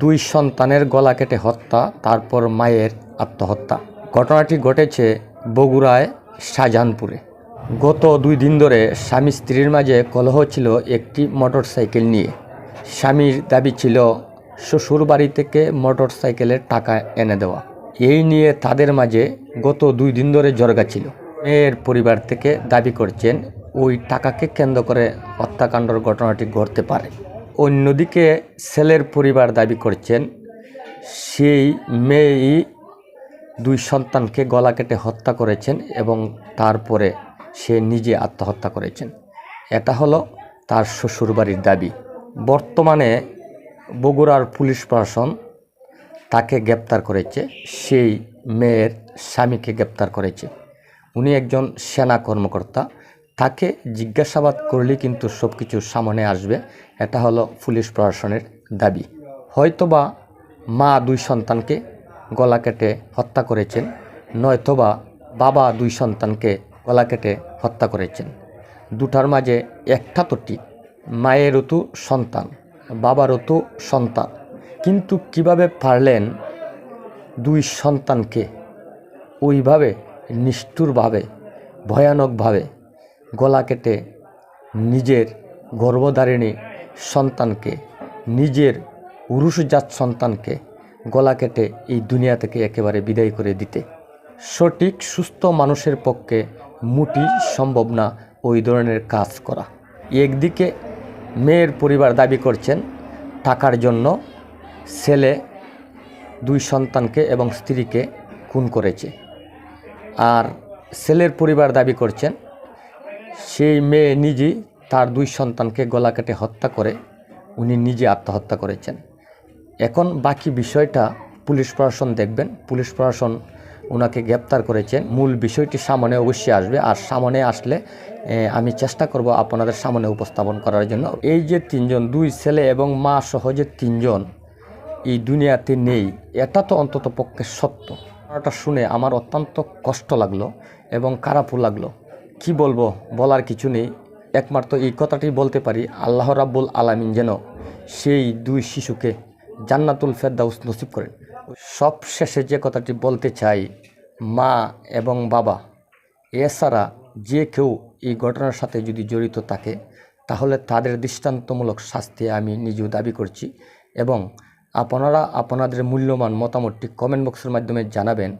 দুই সন্তানের গলা কেটে হত্যা, তারপর মায়ের আত্মহত্যা। ঘটনাটি ঘটেছে বগুড়ায় শাহজাহানপুরে। গত দুই দিন ধরে স্বামী স্ত্রীর মাঝে কলহ ছিল একটি মোটরসাইকেল নিয়ে। স্বামীর দাবি ছিল শ্বশুর বাড়ি থেকে মোটরসাইকেলের টাকা এনে দেওয়া। এই নিয়ে তাদের মাঝে গত দুই দিন ধরে জর্গা ছিল। মেয়ের পরিবার থেকে দাবি করছেন, ওই টাকাকে কেন্দ্র করে হত্যাকাণ্ডর ঘটনাটি ঘটতে পারে। অন্যদিকে ছেলের পরিবার দাবি করছেন, সেই মেয়েই দুই সন্তানকে গলা কেটে হত্যা করেছেন এবং তারপরে সে নিজে আত্মহত্যা করেছেন। এটা হলো তার শ্বশুরবাড়ির দাবি। বর্তমানে বগুড়ার পুলিশ প্রশাসন তাকে গ্রেপ্তার করেছে, সেই মেয়ের স্বামীকে গ্রেপ্তার করেছে। উনি একজন সেনা কর্মকর্তা তাকে জিজ্ঞাসাবাদ করলেই কিন্তু সব কিছু সামনে আসবে। এটা হলো পুলিশ প্রশাসনের দাবি। হয়তোবা মা দুই সন্তানকে গলা কেটে হত্যা করেছেন, নয়তোবা বাবা দুই সন্তানকে গলা কেটে হত্যা করেছেন। দুটার মাঝে একটা তো ঠিক মায়েরও তো সন্তান বাবারও তো সন্তান। কিন্তু কীভাবে পারলেন দুই সন্তানকে ওইভাবে নিষ্ঠুরভাবে, ভয়ানকভাবে গলা কেটে নিজের গর্ভধারিণী সন্তানকে, নিজের উরুষজাত সন্তানকে গলা কেটে এই দুনিয়া থেকে একেবারে বিদায় করে দিতে। সঠিক, সুস্থ মানুষের পক্ষে মুটি সম্ভব না ওই ধরনের কাজ করা। একদিকে মেয়ের পরিবার দাবি করছেন টাকার জন্য ছেলে দুই সন্তানকে এবং স্ত্রীকে খুন করেছে। আর ছেলের পরিবার দাবি করছেন সেই মেয়ে নিজেই তার দুই সন্তানকে গলা কেটে হত্যা করে, উনি নিজে আত্মহত্যা করেছেন। এখন বাকি বিষয়টা পুলিশ প্রশাসন দেখবেন। পুলিশ প্রশাসন ওনাকে গ্রেপ্তার করেছেন মূল বিষয়টি সামনে অবশ্যই আসবে। আর সামনে আসলে আমি চেষ্টা করব আপনাদের সামনে উপস্থাপন করার জন্য। এই যে তিনজন, দুই ছেলে এবং মা সহ যে তিনজন, এই দুনিয়াতে নেই। এটা তো অন্তত পক্ষে সত্য। ঘটনাটা শুনে আমার অত্যন্ত কষ্ট লাগল এবং খারাপও লাগল। কি বলব, বলার কিছু নেই। একমাত্র এই কথাটি বলতে পারি, আল্লাহ রাব্বুল আলামিন যেন সেই দুই শিশুকে জান্নাতুল ফেরদাউস নসিব করেন। সব শেষে যে কথাটি বলতে চাই, মা এবং বাবা, এছাড়া যে কেউ এই ঘটনার সাথে যদি জড়িত থাকে, তাহলে তাদের দৃষ্টান্তমূলক শাস্তি আমি নিজেও দাবি করছি এবং আপনারা আপনাদের মূল্যবান মতামতটি কমেন্ট বক্সের মাধ্যমে জানাবেন।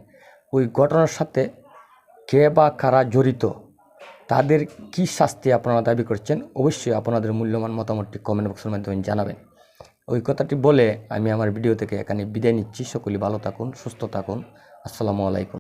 ওই ঘটনার সাথে কে বা কারা জড়িত তাদের কি শাস্তি আপনারা দাবি করছেন? অবশ্যই আপনাদের মূল্যবান মতামতটি কমেন্ট বক্সের মাধ্যমে জানাবেন। ওই কথাটি বলে আমি আমার ভিডিও থেকে এখানে বিদায় নিচ্ছি। সকলে ভালো থাকুন, সুস্থ থাকুন। আসসালামু আলাইকুম।